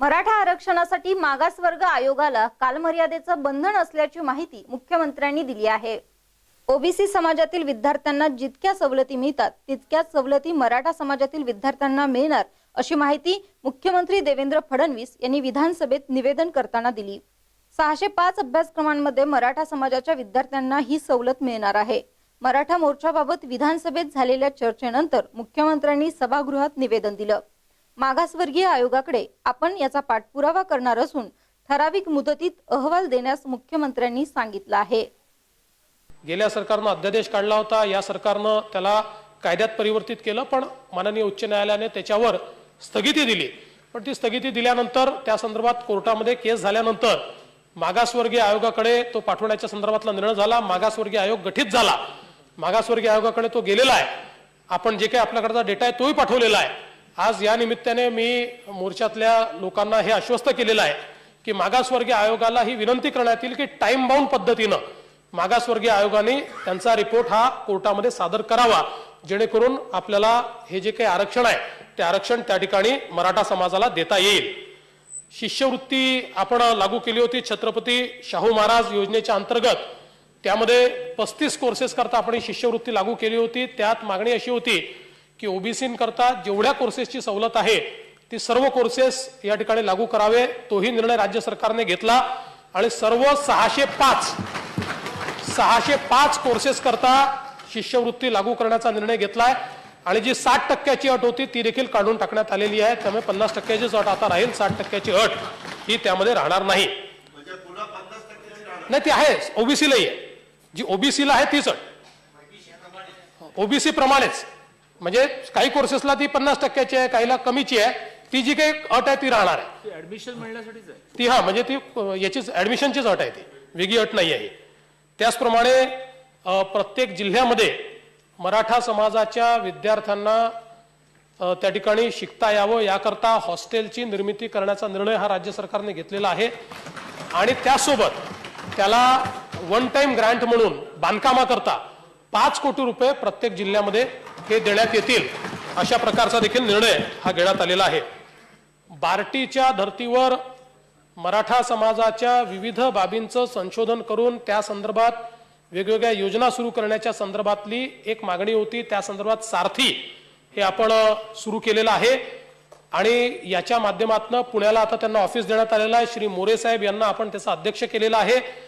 मराठा आरक्षणासाठी मागासवर्ग आयोगाला कालमर्यादेचं बंधन असल्याची माहिती मुख्यमंत्र्यांनी दिली आहे. ओबीसी समाजातील विद्यार्थ्यांना जितक्या सवलती मिळतात तितक्याच सवलती मराठा समाजातील विद्यार्थ्यांना मिळणार अशी माहिती मुख्यमंत्री देवेंद्र फडणवीस यांनी विधानसभेत निवेदन करताना दिली. सहाशे पाच अभ्यासक्रमांमध्ये मराठा समाजाच्या विद्यार्थ्यांना ही सवलत मिळणार आहे. मराठा मोर्चाबाबत विधानसभेत झालेल्या चर्चेनंतर मुख्यमंत्र्यांनी सभागृहात निवेदन दिलं. मागासवर्गीय आयोगाकडे आपण याचा पाठपुरावा करणार असून ठराविक मुदतीत अहवाल देण्यास मुख्यमंत्र्यांनी सांगितलं आहे. गेल्या सरकारनं अध्यादेश काढला होता. या सरकारनं त्याला कायद्यात परिवर्तित केलं पण माननीय उच्च न्यायालयाने त्याच्यावर स्थगिती दिली. पण ती स्थगिती दिल्यानंतर त्या संदर्भात कोर्टामध्ये केस झाल्यानंतर मागासवर्गीय आयोगाकडे तो पाठवण्याच्या संदर्भातला निर्णय झाला. मागासवर्गीय आयोग गठीत झाला. मागासवर्गीय आयोगाकडे तो गेलेला आहे. आपण जे काही आपल्याकडचा डेटा आहे तोही पाठवलेला आहे. आज या निमित्ताने मी मोर्चातल्या लोकांना हे आश्वस्त केलेलं आहे की मागासवर्गीय आयोगाला ही विनंती करण्यात येईल की टाइम बाउंड पद्धतीनं मागासवर्गीय आयोगाने त्यांचा रिपोर्ट हा कोर्टामध्ये सादर करावा जेणेकरून आपल्याला हे जे काही आरक्षण आहे ते आरक्षण त्या ठिकाणी मराठा समाजाला देता येईल. शिष्यवृत्ती आपण लागू केली होती छत्रपती शाहू महाराज योजनेच्या अंतर्गत. त्यामध्ये पस्तीस कोर्सेस करता आपण ही शिष्यवृत्ती लागू केली होती त्यात मागणी अशी होती की ओबीसी करता जेवढ्या कोर्सेसची सवलत आहे ती सर्व कोर्सेस या ठिकाणी लागू करावे तोही निर्णय राज्य सरकारने घेतला. आणि सर्व सहाशे पाच सहाशे पाच कोर्सेस करता शिष्यवृत्ती लागू करण्याचा निर्णय घेतलाय. आणि जी साठ टक्क्याची अट होती ती देखील काढून टाकण्यात आलेली आहे. त्यामुळे पन्नास टक्क्याचीच अट आता राहील साठ टक्क्याची अट ही त्यामध्ये राहणार नाही. नाही ती आहे ओबीसीलाही आहे. जी ओबीसीला आहे तीच अट. ओबीसी प्रमाणेच. म्हणजे काही कोर्सेसला ती पन्नास टक्क्याची आहे काहीला कमीची आहे. ती जी काही अट आहे ती राहणार आहे. ऍडमिशन मिळण्यासाठीच आहे. ती हा म्हणजे ती याचीच ऍडमिशनचीच अट आहे ती. वेगळी अट नाही आहे. त्याचप्रमाणे प्रत्येक जिल्ह्यामध्ये मराठा समाजाच्या विद्यार्थ्यांना त्या ठिकाणी शिकता यावं याकरता हॉस्टेलची निर्मिती करण्याचा निर्णय हा राज्य सरकारने घेतलेला आहे. आणि त्यासोबत त्याला वन टाइम ग्रँट म्हणून बांधकामाकरता पाच कोटी रुपये प्रत्येक जिल्ह्यामध्ये हे देण्यात येतील. अशा प्रकारचा देखील निर्णय हा घेण्यात आलेला आहे. बार्टीच्या धर्तीवर मराठा समाजाच्या विविध बाबींचं संशोधन करून त्या संदर्भात वेगवेगळ्या योजना सुरू करण्याच्या संदर्भातली एक मागणी होती. त्या संदर्भात सारथी हे आपण सुरू केलेलं आहे. आणि याच्या माध्यमातून पुण्याला आता त्यांना ऑफिस देण्यात आलेलं आहे. श्री मोरे साहेब यांना आपण त्याचा अध्यक्ष केलेला आहे.